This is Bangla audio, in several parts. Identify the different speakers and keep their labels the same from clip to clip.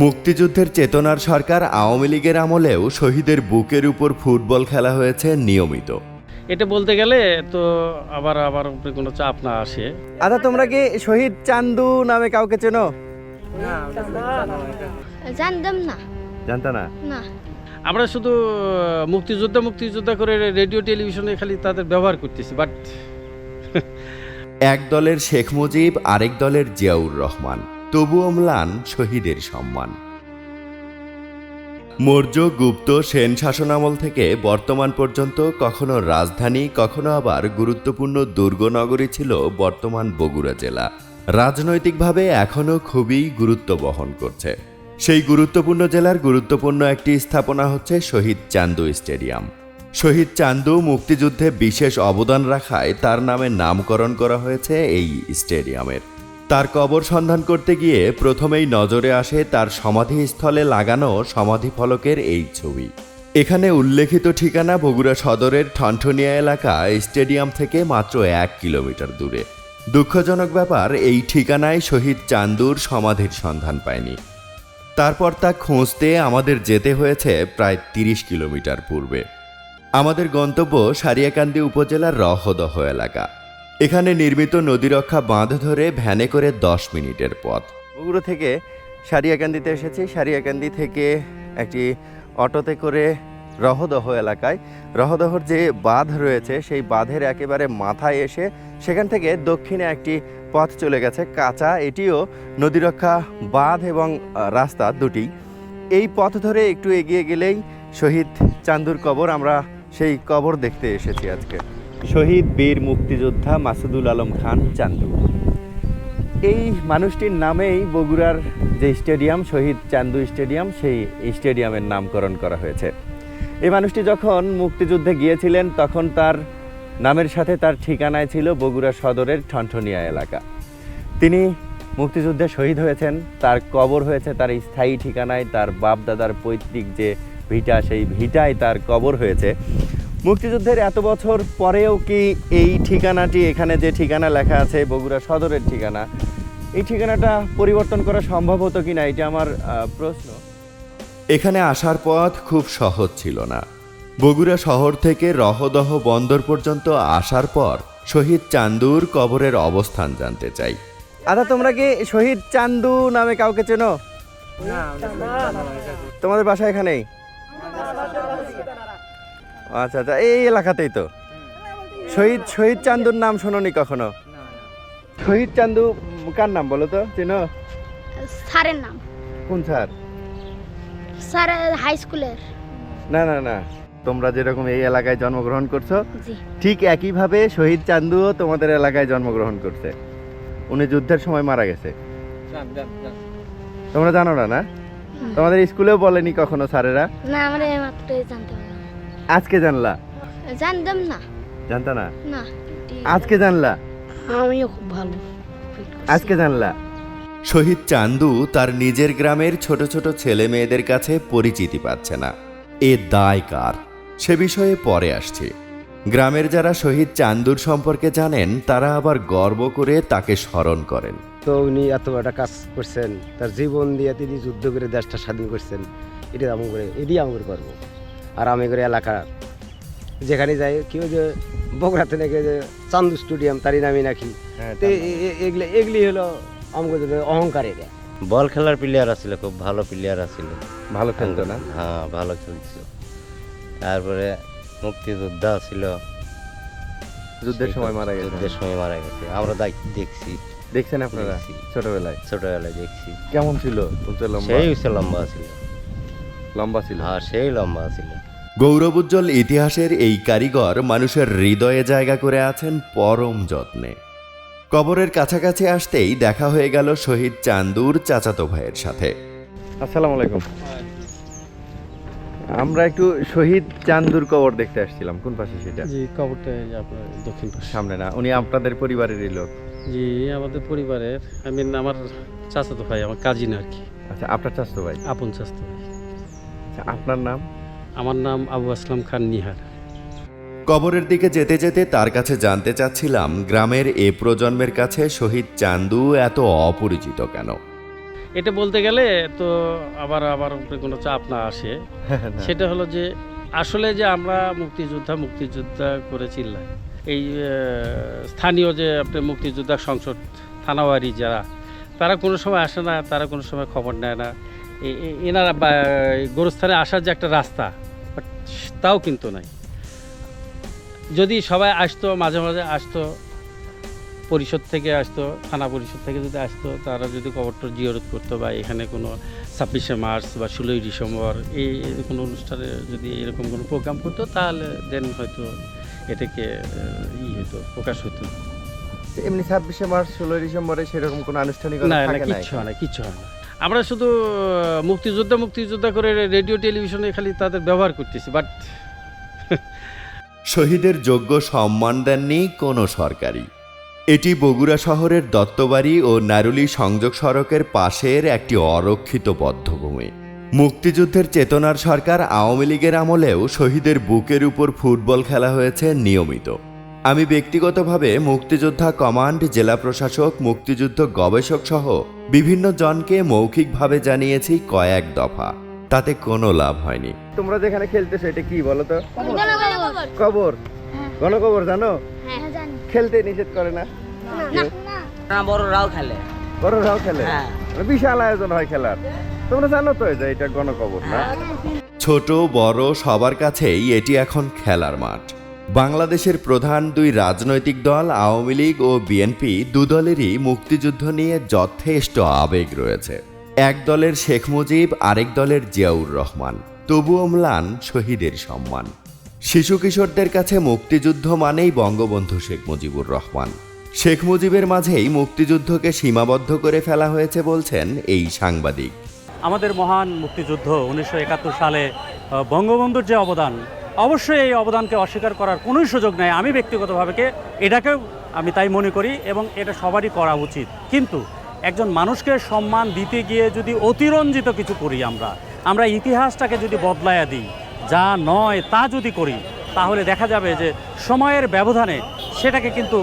Speaker 1: মুক্তিযুদ্ধের চেতনার সরকার আওয়ামী লীগের আমলেও শহীদের বুকের উপর ফুটবল খেলা হয়েছে নিয়মিত।
Speaker 2: এটা বলতে গেলে তো আবার আবার উপরে কোনো চাপ না আসে।
Speaker 3: আচ্ছা তোমরা কি শহীদ চান্দু নামে কাউকে চেনো?
Speaker 4: জানতাম না।
Speaker 3: জানতা না?
Speaker 4: না।
Speaker 2: আমরা শুধু মুক্তিযোদ্ধা মুক্তিযোদ্ধা করে রেডিও টেলিভিশনে খালি তাদের ব্যবহার করতেছি বাট
Speaker 1: এক দলের শেখ মুজিব আরেক দলের জিয়াউর রহমান। তবুও ম্লান শহীদের সম্মান। মৌর্য গুপ্ত সেন শাসনামল থেকে বর্তমান পর্যন্ত কখনো রাজধানী, কখনো আবার গুরুত্বপূর্ণ দুর্গনগরী ছিল বর্তমান বগুড়া জেলা। রাজনৈতিকভাবে এখনও খুবই গুরুত্ব বহন করছে। সেই গুরুত্বপূর্ণ জেলার গুরুত্বপূর্ণ একটি স্থাপনা হচ্ছে শহীদ চান্দু স্টেডিয়াম। শহীদ চান্দু মুক্তিযুদ্ধে বিশেষ অবদান রাখায় তার নামে নামকরণ করা হয়েছে এই স্টেডিয়ামের। তার কবর সন্ধান করতে গিয়ে প্রথমেই নজরে আসে তার সমাধিস্থলে লাগানো সমাধি ফলকের এই ছবি। এখানে উল্লেখিত ঠিকানা বগুড়া সদরের ঠনঠনিয়া এলাকা, স্টেডিয়াম থেকে মাত্র এক কিলোমিটার দূরে। দুঃখজনক ব্যাপার, এই ঠিকানায় শহীদ চান্দুর সমাধির সন্ধান পায়নি। তারপর তা খুঁজতে আমাদের যেতে হয়েছে প্রায় তিরিশ কিলোমিটার পূর্বে। আমাদের গন্তব্য সারিয়াকান্দি উপজেলার রহদহ এলাকা। এখানে নির্মিত নদীরক্ষা বাঁধ ধরে ভ্যানে করে দশ মিনিটের পথ।
Speaker 3: বগুড়ো থেকে সারিয়াকান্দিতে এসেছি। সারিয়াকান্দি থেকে একটি অটোতে করে রহদহ এলাকায়। রহদহর যে বাঁধ রয়েছে, সেই বাঁধের একেবারে মাথায় এসে সেখান থেকে দক্ষিণে একটি পথ চলে গেছে, কাঁচা। এটিও নদীরক্ষা বাঁধ এবং রাস্তা দুটি। এই পথ ধরে একটু এগিয়ে গেলেই শহীদ চান্দুর কবর, আমরা সেই কবর দেখতে এসেছি আজকে। শহীদ বীর মুক্তিযোদ্ধা মাসুদুল আলম খান চান্দু। এই মানুষটির নামেই বগুড়ার যে স্টেডিয়াম, শহীদ চান্দু স্টেডিয়াম, সেই স্টেডিয়ামের নামকরণ করা হয়েছে। এই মানুষটি যখন মুক্তিযুদ্ধে গিয়েছিলেন, তখন তার নামের সাথে তার ঠিকানায় ছিল বগুড়া সদরের ঠনঠনিয়া এলাকা। তিনি মুক্তিযুদ্ধে শহীদ হয়েছেন, তার কবর হয়েছে তার স্থায়ী ঠিকানায়, তার বাপ দাদার পৈতৃক যে ভিটা, সেই ভিটায় তার কবর হয়েছে। মুক্তিযুদ্ধের এত বছর পরেও কি এই ঠিকানাটি এখানে যে ঠিকানা লেখা আছে বগুড়া সদরের ঠিকানা এই ঠিকানাটা পরিবর্তন করা সম্ভব হতো কিনা এটা আমার প্রশ্ন।
Speaker 1: এখানে আসার পথ খুব সহজ ছিল না। বগুড়া শহর থেকে রহদহ বন্দর পর্যন্ত আসার পর শহীদ চান্দুর কবরের অবস্থান জানতে চাই।
Speaker 3: আচ্ছা তোমরা কি শহীদ চান্দু নামে কাউকে চেনো? তোমাদের বাসা এখানেই? আচ্ছা আচ্ছা এই এলাকাতেই তো। শহীদ শহীদ চান্দুর নাম শোনোনি কখনো? শহীদ চান্দু কার নাম বলো তো? চেনো?
Speaker 4: স্যারের নাম।
Speaker 3: কোন স্যার?
Speaker 4: স্যার হাই স্কুলের।
Speaker 3: না না না। তোমরা যেরকম এই এলাকায় জন্মগ্রহণ করছ ঠিক একইভাবে শহীদ চান্দুও তোমাদের এলাকায় জন্মগ্রহণ করছে। উনি যুদ্ধের সময় মারা গেছে। তোমরা জানো না না? তোমাদের স্কুলেও বলেনি কখনো স্যারেরা?
Speaker 4: না আমরা মাত্র জানতে
Speaker 3: আজকে জানলা?
Speaker 4: জানতাম না।
Speaker 3: জানতা না?
Speaker 4: না।
Speaker 3: আজকে জানলা?
Speaker 4: আমিও খুব ভালো।
Speaker 3: আজকে জানলা?
Speaker 1: শহীদ চান্দু তার নিজের গ্রামের ছোট ছোট ছেলে মেয়েদের কাছে পরিচিতি পাচ্ছে না। এ দায় কার? সে বিষয়ে পরে আসছে। গ্রামের যারা শহীদ চান্দুর সম্পর্কে জানেন তারা আবার গর্ব করে তাকে স্মরণ করেন।
Speaker 5: তো উনি এত একটা কাজ করছেন তার জীবন দিয়ে তিনি যুদ্ধ করে দেশটা স্বাধীন করছেন এটা আমার করে এটি আমি করে পারব আর আমি করে এলাকা। যেখানে যাই কেউ যে বগুড়াতে নাকি যে চান্দু স্টেডিয়াম তারই নামি নাকি? তো এগুলি এগুলি হলো আমাকে অহংকার এটা।
Speaker 6: বল খেলার প্লেয়ার আছিল খুব ভালো প্লেয়ার আছিল
Speaker 3: ভালো খেলতো না?
Speaker 6: হ্যাঁ ভালো খেলছিল। তারপরে মুক্তিযোদ্ধা ছিল
Speaker 3: যুদ্ধের সময় মারা গেছে।
Speaker 6: যুদ্ধের সময় মারা গেছে। আমরা দেখ- দেখছি।
Speaker 3: দেখছেন আপনারা? ছোটবেলায়?
Speaker 6: ছোটবেলায় দেখছি।
Speaker 3: কেমন ছিল? উঁচু লম্বা?
Speaker 6: সেই লম্বা ছিল।
Speaker 3: লম্বা ছিল।
Speaker 6: হ্যাঁ সেই লম্বা ছিল।
Speaker 1: গৌরবোজ্জ্বল ইতিহাসের এই কারিগর মানুষের হৃদয়ে জায়গা করে আছেন পরম যত্নে। কবরের কাছাকাছি আসতেই দেখা হয়ে গেল শহীদ চান্দুর চাচাতো ভাইয়ের সাথে।
Speaker 3: আসসালামু আলাইকুম। আমরা একটু শহীদ চান্দুর কবর দেখতে আসছিলাম। কোন পাশে সেটা?
Speaker 2: জি কবরটা এই যে আপনার দক্ষিণ পাশে।
Speaker 3: সামনে না উনি আপনাদের পরিবারেরই লোক।
Speaker 2: জি আমাদের পরিবারের আই মিন আমার চাচাতো ভাই আমার কাজিন আর কি।
Speaker 3: আচ্ছা আপনার চাস্তো ভাই?
Speaker 2: আপন চাচাতো
Speaker 3: আপনার নাম?
Speaker 2: আমার নাম আবু আসলাম খান নিহার।
Speaker 1: কবরের দিকে যেতে যেতে তার কাছে জানতে চাচ্ছিলাম গ্রামের এ প্রজন্মের কাছে শহীদ চান্দু এত অপরিচিত কেন?
Speaker 2: এটা বলতে গেলে তো আবার আবার কোনো চাপ না আসে। সেটা হলো যে আসলে যে আমরা মুক্তিযোদ্ধা মুক্তিযোদ্ধা করে চিল্লাই। এই স্থানীয় যে আপনার মুক্তিযোদ্ধা সংসদ থানাওয়ারি যারা তারা কোনো সময় আসে না তারা কোনো সময় খবর নেয় না। এনারা গোরস্থানে আসার যে একটা রাস্তা তাও কিন্তু নাই। যদি সবাই আসতো মাঝে মাঝে আসতো পরিষদ থেকে আসতো থানা পরিষদ থেকে যদি আসতো তারা যদি কবরটা জিয়ারত করতো বা এখানে কোনো ছাব্বিশে মার্চ বা ষোলোই ডিসেম্বর এই কোনো অনুষ্ঠানে যদি এরকম কোনো প্রোগ্রাম করতো তাহলে দেন হয়তো এটাকে ই হতো প্রকাশ হতো
Speaker 3: এমনি ছাব্বিশে মার্চ ষোলোই ডিসেম্বরে সেরকম কোনো আনুষ্ঠানিক
Speaker 2: না কিচ্ছু হয় না কিচ্ছু হয় না। আমরা শুধু মুক্তিযোদ্ধা মুক্তিযোদ্ধা করে রেডিও, টেলিভিশনে খালি তাদের ব্যবহার করতেছি, বাট
Speaker 1: শহীদের যোগ্য সম্মান দেননি কোনো সরকারি এটি বগুড়া শহরের দত্তবাড়ি ও নারুলি সংযোগ সড়কের পাশের একটি অরক্ষিত বদ্ধভূমি। মুক্তিযুদ্ধের চেতনার সরকার আওয়ামী লীগের আমলেও শহীদের বুকের উপর ফুটবল খেলা হয়েছে নিয়মিত। আমি ব্যক্তিগতভাবে মুক্তিযোদ্ধা কমান্ড জেলা প্রশাসক মুক্তিযুদ্ধ গবেষক সহ বিভিন্ন জনকে মৌখিকভাবে জানিয়েছি কয়েক দফা। তাতে কোনো লাভ হয়নি।
Speaker 3: তোমরা যেখানে খেলতেছো এটা কি বলো তো? কবর।
Speaker 4: হ্যাঁ।
Speaker 3: গণকবর জানো?
Speaker 4: হ্যাঁ
Speaker 3: খেলতে নিষেধ করে না?
Speaker 4: না না।
Speaker 7: না বড়রাও খেলে।
Speaker 3: বড়রাও খেলে?
Speaker 7: হ্যাঁ।
Speaker 3: মানে বিশাল আয়োজন হয় খেলার। তোমরা জানো তো যে এটা গণকবর না?
Speaker 1: ছোট বড় সবার কাছেই এটি এখন খেলার মাঠ। বাংলাদেশের প্রধান দুই রাজনৈতিক দল, আওয়ামী লীগ ও বিএনপি দুদলেরই মুক্তিযুদ্ধ নিয়ে যথেষ্ট আবেগ রয়েছে। এক দলের শেখ মুজিব, আরেক দলের জিয়াউর রহমান। তবুও ম্লান শহীদের সম্মান। শিশু কিশোরদের কাছে মুক্তিযুদ্ধ মানেই বঙ্গবন্ধু শেখ মুজিবুর রহমান। শেখ মুজিবের মাঝেই মুক্তিযুদ্ধকে সীমাবদ্ধ করে ফেলা হয়েছে বলছেন এই সাংবাদিক।
Speaker 8: আমাদের মহান মুক্তিযুদ্ধ উনিশশো একাত্তর সালে বঙ্গবন্ধুর যে অবদান অবশ্যই এই অবদানকে অস্বীকার করার কোনোই সুযোগ নেই। আমি ব্যক্তিগতভাবেকে এটাকেও আমি তাই মনে করি এবং এটা সবারই করা উচিত। কিন্তু একজন মানুষকে সম্মান দিতে গিয়ে যদি অতিরঞ্জিত কিছু করি আমরা আমরা ইতিহাসটাকে যদি বদলায়া দিই, যা নয় তা যদি করি, তাহলে দেখা যাবে যে সময়ের ব্যবধানে সেটাকে কিন্তু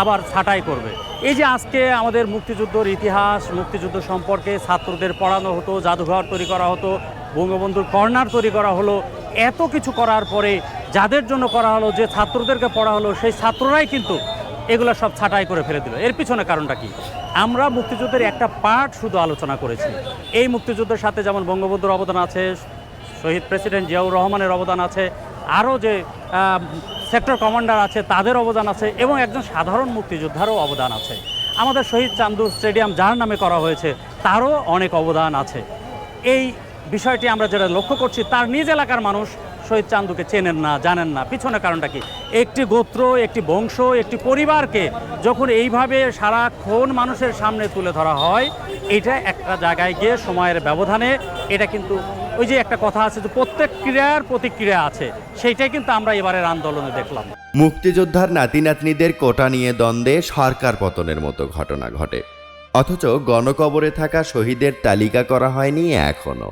Speaker 8: আবার ছাঁটাই করবে। এই যে আজকে আমাদের মুক্তিযুদ্ধর ইতিহাস, মুক্তিযুদ্ধ সম্পর্কে ছাত্রদের পড়ানো হতো, জাদুঘর তৈরি করা হতো বঙ্গবন্ধুর কর্নার তৈরি করা হলো, এত কিছু করার পরে যাদের জন্য করা হলো, যে ছাত্রদেরকে পড়া হলো, সেই ছাত্ররাই কিন্তু এগুলো সব ছাঁটাই করে ফেলে দিল। এর পিছনে কারণটা কি? আমরা মুক্তিযুদ্ধের একটা পার্ট শুধু আলোচনা করেছি। এই মুক্তিযুদ্ধের সাথে যেমন বঙ্গবন্ধুর অবদান আছে, শহীদ প্রেসিডেন্ট জিয়াউর রহমানের অবদান আছে, আরও যে সেক্টর কমান্ডার আছে, তাদের অবদান আছে এবং একজন সাধারণ মুক্তিযোদ্ধারও অবদান আছে। আমাদের শহীদ চান্দু স্টেডিয়াম যার নামে করা হয়েছে, তারও অনেক অবদান আছে। এই বিষয়টি আমরা যেটা লক্ষ্য করছি, তার নিজ এলাকার মানুষ শহীদ চান্দুকে চেনেন না, জানেন না। পিছনে কারণটা কি? একটি গোত্র, একটি বংশ, একটি পরিবারকে যখন এইভাবে সারাক্ষণ মানুষের সামনে তুলে ধরা হয়, এটা একটা জায়গায় গিয়ে সময়ের ব্যবধানে এটা কিন্তু ওই যে একটা কথা আছে যে প্রত্যেক ক্রিয়ার প্রতিক্রিয়া আছে, সেইটাই কিন্তু আমরা এবারের আন্দোলনে দেখলাম।
Speaker 1: মুক্তিযোদ্ধার নাতি নাতনিদের কোটা নিয়ে দ্বন্দ্বে সরকার পতনের মতো ঘটনা ঘটে। অথচ গণকবরে থাকা শহীদের তালিকা করা হয়নি এখনও।